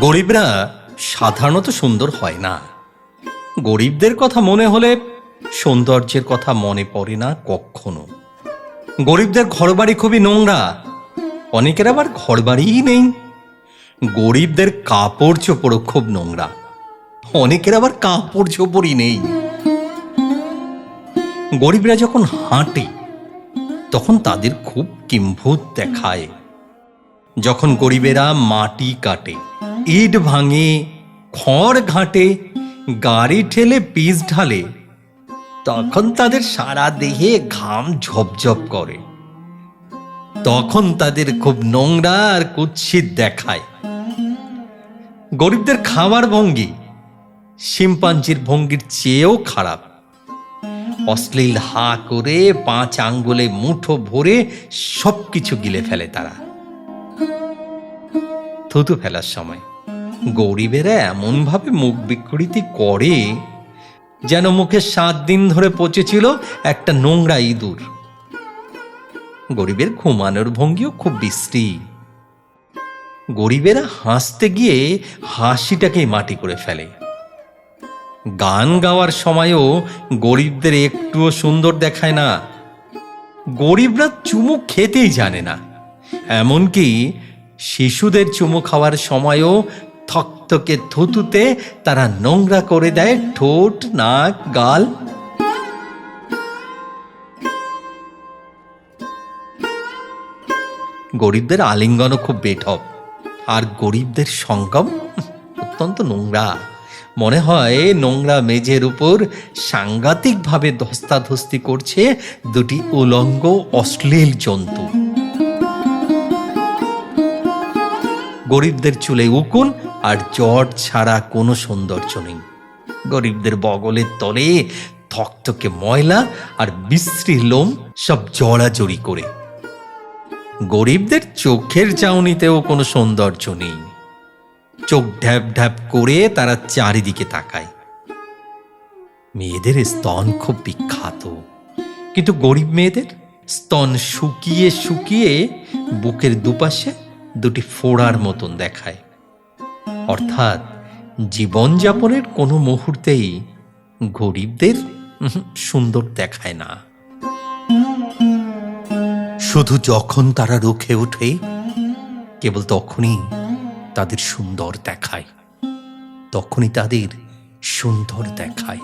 গরিবরা সাধারণত সুন্দর হয় না। গরিবদের কথা মনে হলে সৌন্দর্যের কথা মনে পড়ে না কখনো। গরিবদের ঘরবাড়ি খুবই নোংরা। অনেকের আবার ঘরবাড়িই নেই। গরিবদের কাপড় চোপড়ও খুব নোংরা। অনেকের আবার কাপড় চোপড়ই নেই। গরিবরা যখন হাঁটে, তখন তাদের খুব কিম্ভূত দেখায়। যখন গরিবেরা মাটি কাটে ইট ভাঙে, খড় ঘাটে, গাড়ি ঠেলে পিস ঢালে। তখন তাদের সারা দেহে ঘাম ঝপঝপ করে। তখন তাদের খুব নোংরা আর কুৎসিত দেখায়। গরিবদের খাওয়ার ভঙ্গি, শিম্পাঞ্জির ভঙ্গির চেয়েও খারাপ। অশ্লীল হা করে পাঁচ আঙ্গুলে মুঠো ভরে সবকিছু গিলে ফেলে তারা। থুতু ফেলার সময়। গরিবেরা এমনভাবে মুখ বিকৃতি করে যেন মুখে সাত দিন ধরে পচেছিল একটা নোংরা ইঁদুর। গরিবের ঘুমানোর ভঙ্গিও খুব বিশ্রী। গরিবেরা হাসতে গিয়ে হাসিটাকে মাটি করে ফেলে। গান গাওয়ার সময়ও গরিবদের একটুও সুন্দর দেখায় না। গরিবরা চুমু খেতেই জানে না। এমনকি শিশুদের চুমু খাওয়ার সময়ও থকথকে থুতুতে তারা নোংরা করে দেয় ঠোঁট, নাক, গাল। গরিবদের আলিঙ্গনও খুব বেঠক। আর গরিবদের সঙ্গম অত্যন্ত নোংরা। মনে হয় নোংরা মেঝের উপর সাংঘাতিকভাবে ধস্তাধস্তি করছে দুটি উলঙ্গ অশ্লীল জন্তু। গরিবদের চুলে উকুন আর জট ছাড়া কোনো সৌন্দর্য নেই। গরিবদের বগলের তলে থকথকে ময়লা আর বিশ্রী লোম সব জড়াজড়ি করে। গরিবদের চোখের চাউনিতেও কোনো সৌন্দর্য নেই। চোখ ঢ্যাপ ঢ্যাপ করে তারা চারিদিকে তাকায়। মেয়েদের স্তন খুব বিখ্যাত, কিন্তু গরিব মেয়েদের স্তন শুকিয়ে শুকিয়ে বুকের দুপাশে দুটি ফোড়ার মতন দেখায়। অর্থাৎ জীবনযাপনের কোনো মুহূর্তেই গরিবদের সুন্দর দেখায় না। শুধু যখন তারা রুখে ওঠে, কেবল তখনই তাদের সুন্দর দেখায়। তখনই তাদের সুন্দর দেখায়।